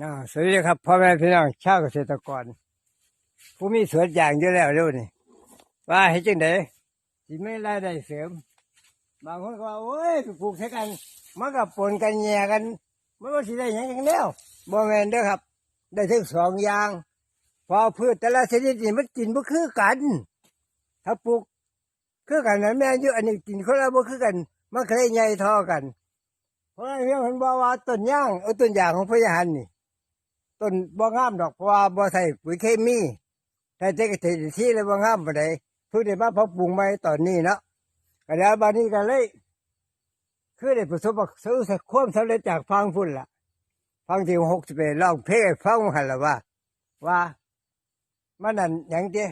อ่าสวัสดีครับพ่อแม่พี่น้องชาวเกษตรกร ผู้มีสวนยางอยู่แล้วเร็วนี่ว่าให้จังไดสิไม่รายได้เสริม บางคนก็ว่าโอ้ยปลูกใช้กันมันก็ปนกันแย่กันมันก็สิได้หยังจังแล้วบ่แม่นเด้อครับ ได้ทั้งสองอย่างเพอพืชแต่ละชนิดนี่มันกินบ่คือกัน ถ้าปลูกคือกันนั้นแม่นอยู่อันนี้กินคนละบ่คือกัน มันก็เลยใหญ่เท่อกัน เพราะฉะนั้นเพิ่นบอกว่าต้นย่างเอาต้นยางของพญาหันนี่ ต้นบ่งามดอกเพราะว่าบ่ใส่ปุ๋ยเคมีแต่เจ๊กเทศที่เลยบ่งามปานใดเพิ่งได้มาพาะปลูกใหม่ตอนนี้เนาะก็แล้วบัดนี้ก็เลย คือได้ประสบความสำเร็จจากฟังพุ่นล่ะฟังที่หกสิบเอ็ดลองเพลงฟังหันละว่า ว่ามันนั่นหยังเจ้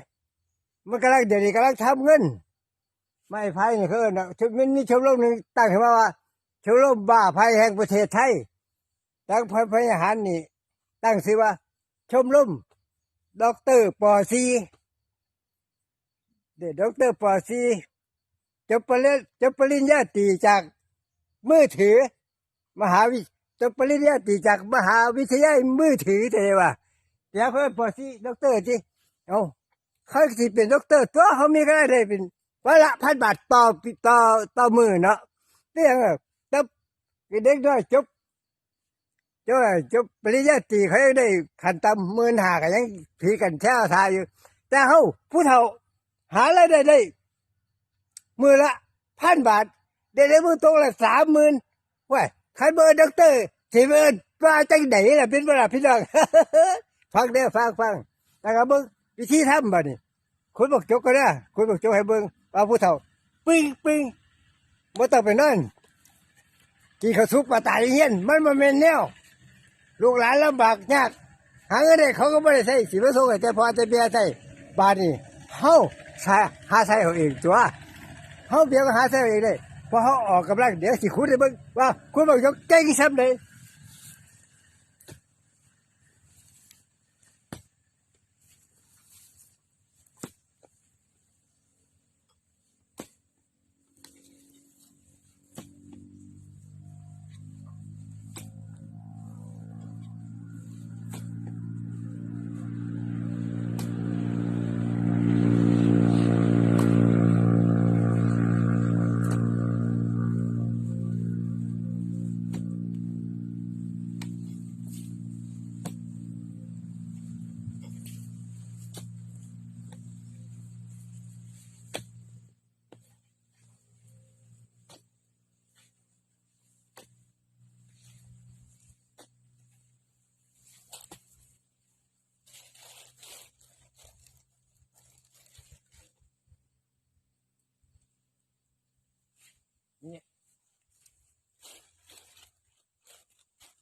มันกำลังเดี๋ยวนี้กำลังทำเงิน ไม่ไพ่นี่ยคือนะชุดมันมีชมรมหนึ่งตั้งขึ้นมาว่าชมรมบ้าภัยแห่งประเทศไทยตั้งพันพยาหารนี่ ตั้งชื่อว่า ชมรมด็อกเตอร์ปอซีเด็กด็อกเตอร์ปอซีจบปริญจบปริญญาตรีจากมือถือ มหาวิจบปริญญาตรีจากมหาวิทยาลัยมือถือแต่ว่าเดี๋ยวเพิ่นปอซีด็อกเตอร์ที่เอาเขาสิเป็นด็อกเตอร์ตัวเขามีก็ได้เป็นวันละพันบาทต่อต่อต่อมือเนาะเรื่องแต่เด็กน้อยจบ เจ้าจบปริญญาตรีเขายังได้ขันตำหมื่นหากันยังผีกันแช่ทายอยู่ แต่เฮาผู้เฒ่า หารายได้ได้ มือละพันบาท ได้ได้มือตรงละสามหมื่นว้ยใครเบอร์ด็อกเตอร์สิเบอร์ว่าจังไหนล่ะเป็นเวลาพี่น้องฟังเด้อฟังฟังแต่ก็เบิ่งวิธีทำบ่นี่คุณบอกจกก็ได้คุณบอกจกให้เบิ่งว่าผู้เฒ่าปึ้งปึ้งบ่ต้องไปนอนกินข้าวสุกปลาตายเฮียน มันบ่แม่นแนว ลูกหลานลำบากยากหาเงินได้เขาก็ไม่ได้ใช้สิมาส่งให้แต่พอแต่เบียใส่บาทนี่เฮาใช้หาใช้เอาเองตัวเฮาเบียก็หาใช้เอาเองได้พอเฮาออกกำลังเดี๋ยวสิคุณได้เบิ่งว่าคุณบอกยกเก่งซ้ำเลย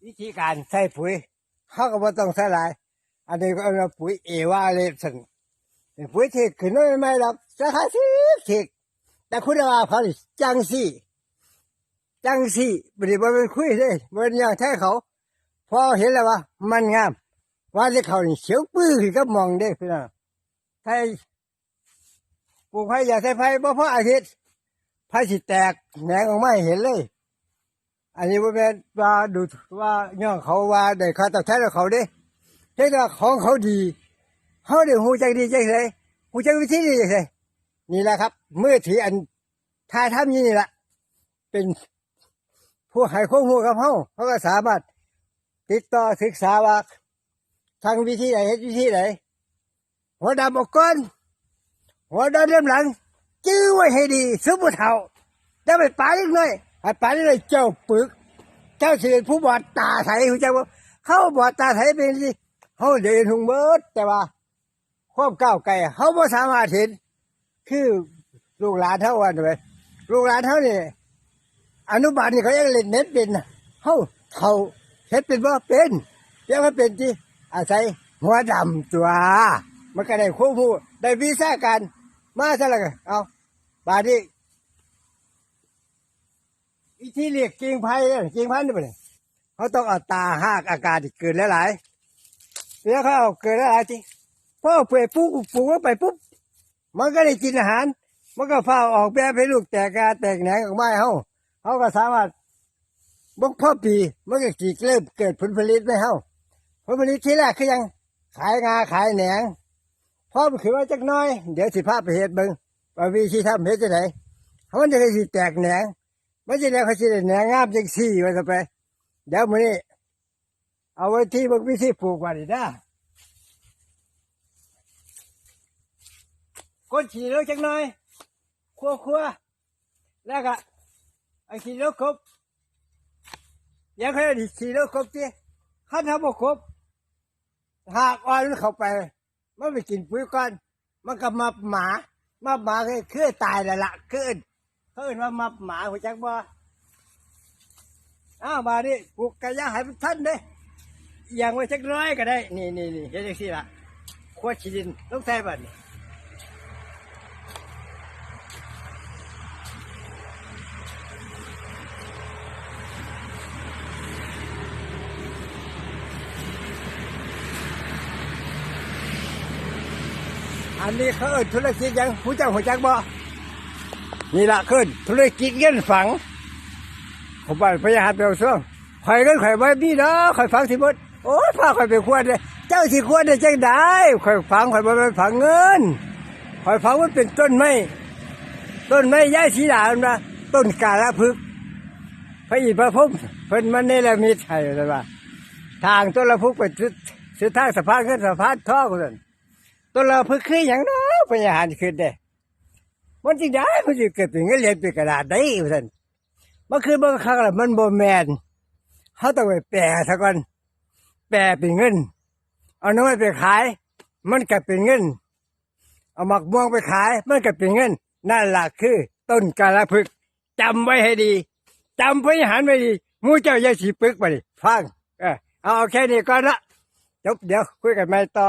วิธีการใส่ปุ๋ยเฮาก็บ่ต้องใส่หลาย อันนี้ก็เอาปุ๋ยเอวาเลสันปุ๋ยที่ขึ้นไม่ไม่หรอกราคาสิบสิแต่คุณภาพเขานี่จังสี่จังสี่บริบทเป็นคุยเลยบริอย่างแท้เขาพอเห็นแล้วว่า มันงาม ว่าที่เขาเสียวปื้อก็มองได้พี่น้องไทยปลูกไผ่อย่าใส่ไผ่เพราะเพราะอาทิตย์ไผ่สิแตกแหนงออกมาเห็นเลย อันนี้ว่าเป็นว่าดูว่าย่องเขาว่าได้ค่าตอบแทนกับเขาเด้แต่ว่าของเขาดีเขาได้หูใจดีใจเลยหูใจวิธีดีใจเลยนี่แหละครับมือถืออันทายทำนี่แหละเป็นผู้ให้ข้อมูลกับเขาเขาก็สามารถติดต่อศึกษาว่าทางวิธีไหนเฮ็ดวิธีไหนหัวดำออกก้อนหัวดำเริ่มหลัง จื้อไว้ให้ดีสมบูรเท่าแล้ไปป่าเล็กน้อย ให้ป่าเลยเจ้าปึก เจ้าสิเป็นผู้บอดตาใสคุณเจ้าว่าเขาบอดตาใสเป็นสิเขาเดินหุงเบิดแต่ว่าความก้าวไกลเขาไม่สามารถเห็น คือลูกหลานเท่าวันไปลูกหลานเท่านี่อนุบาลนี่เขายังเล่นเน็ตเป็นเขาเท่าเฮ็ดเป็นว่าเป็นเรียกว่าเป็นที่อาศัยหัวดำตัว มันก็ได้ควบคู่ได้วีซ่าการมาซะแล้วเอาบาดนี้ วิธีเรียกกิ่งไผ่เกิ่งพันธุ์นี่ปะเนี่ยเขาต้องเอาตาหากอากาศเกินหลายๆแล้วเขาเอาเกินหลายๆทีพอเปื่อยปุ๊บปลูกล้วไปปุ๊บมันก็ได้กินอาหาร มันก็เฝ้าออกแบบให้ลูกแตกกาแตกแหนงออกมาให้เขาเขาก็สามารถบกพ่อปีมันก็จีเริ่มเกิดผลผลิตให้เขาผลผลิตที่แรกคือยัง ขายงาขายแหนงพอมันขึ้นมาจักน้อย เดี๋ยวสิพาไปเฮ็ดเบิ่งว่าวิธีทำเฮ็ดจังไดมันจะได้สิแตกแหนง มันจะได้วเขาสิได้แหนงามจังซี่ว่าซะไป เดี๋ยวมื้อนี้เอาไว้ที่บิ่งวิธีปลูกว่านี่นะก้นฉีเล็กจักหน่อยคั่วคั่วแล้วก็ไอ้ฉีเล็กครบยังเคยด้ฉีเล็กครบจีขั้นทำบ่ครบหากอ่อนเข้าไป มันไปกินปุ๋ยก่อน มันก็มาหมา มาหมาคือคือตายแล้วละคือ เขาเอิ้นว่ามาหมาหัวจักบ่อ้าวมาดิปลูกกระยาห้มันทันเด้อย่างไว้จักร้อยก็ได้ นี่นี่นี่เฮ็ดจังซี่ล่ะขวดขี้ดินต้องใส่บัดนี้อันนี้เขาเอิ้นธุรกิจยังผู้เจ้าหัวจักบ่ นี่ล่ะคือธุรกิจเงินฝังผมบ้านพยาหัดเปลวซ่วงข่อยก็ข่อยไว้นี่เนาะข่อยฟังสิบดโอ้ยพาข่อยไปควรเลยเจ้าสิควรได้จังได้ข่อยฟังข่อยบ่ไปฝังเงินข่อยฟังว่าเป็นต้นไม้ต้นไม้ย้ายสีดามันะต้นกาลพึกษ์พระอินทร์พระพุทธเพิ่นมันนี่แหละมีไทยเลยว่า ทางต้นละพึกไปสุดสุดทางสะพานขึ้นสะพานท่อกันต้นละพึกคืออย่างนาะพยาหันขึ้นเด้ มันจริงได้มันจะเกิดเป็นเงินเหรียญเป็นกระดาษได้กูนั่นมันคือบางครั้งละมันบ่แมนเขาต้องไปแปลซะก่อนแปลเป็นเงิน เอาน้อยไปขาย มันก็เป็นเงิน เอาหมักม่วงไปขาย มันก็เป็นเงินนั่นล่ะคือ ต้นกาลพึกจำไว้ให้ดีจำไว้หันไว้ดีมูเจ้าอย่าสีปึกไปดิฟังเออเอาแค่นี้ก่อนละจบเดี๋ยวคุยกันใหม่ต่อ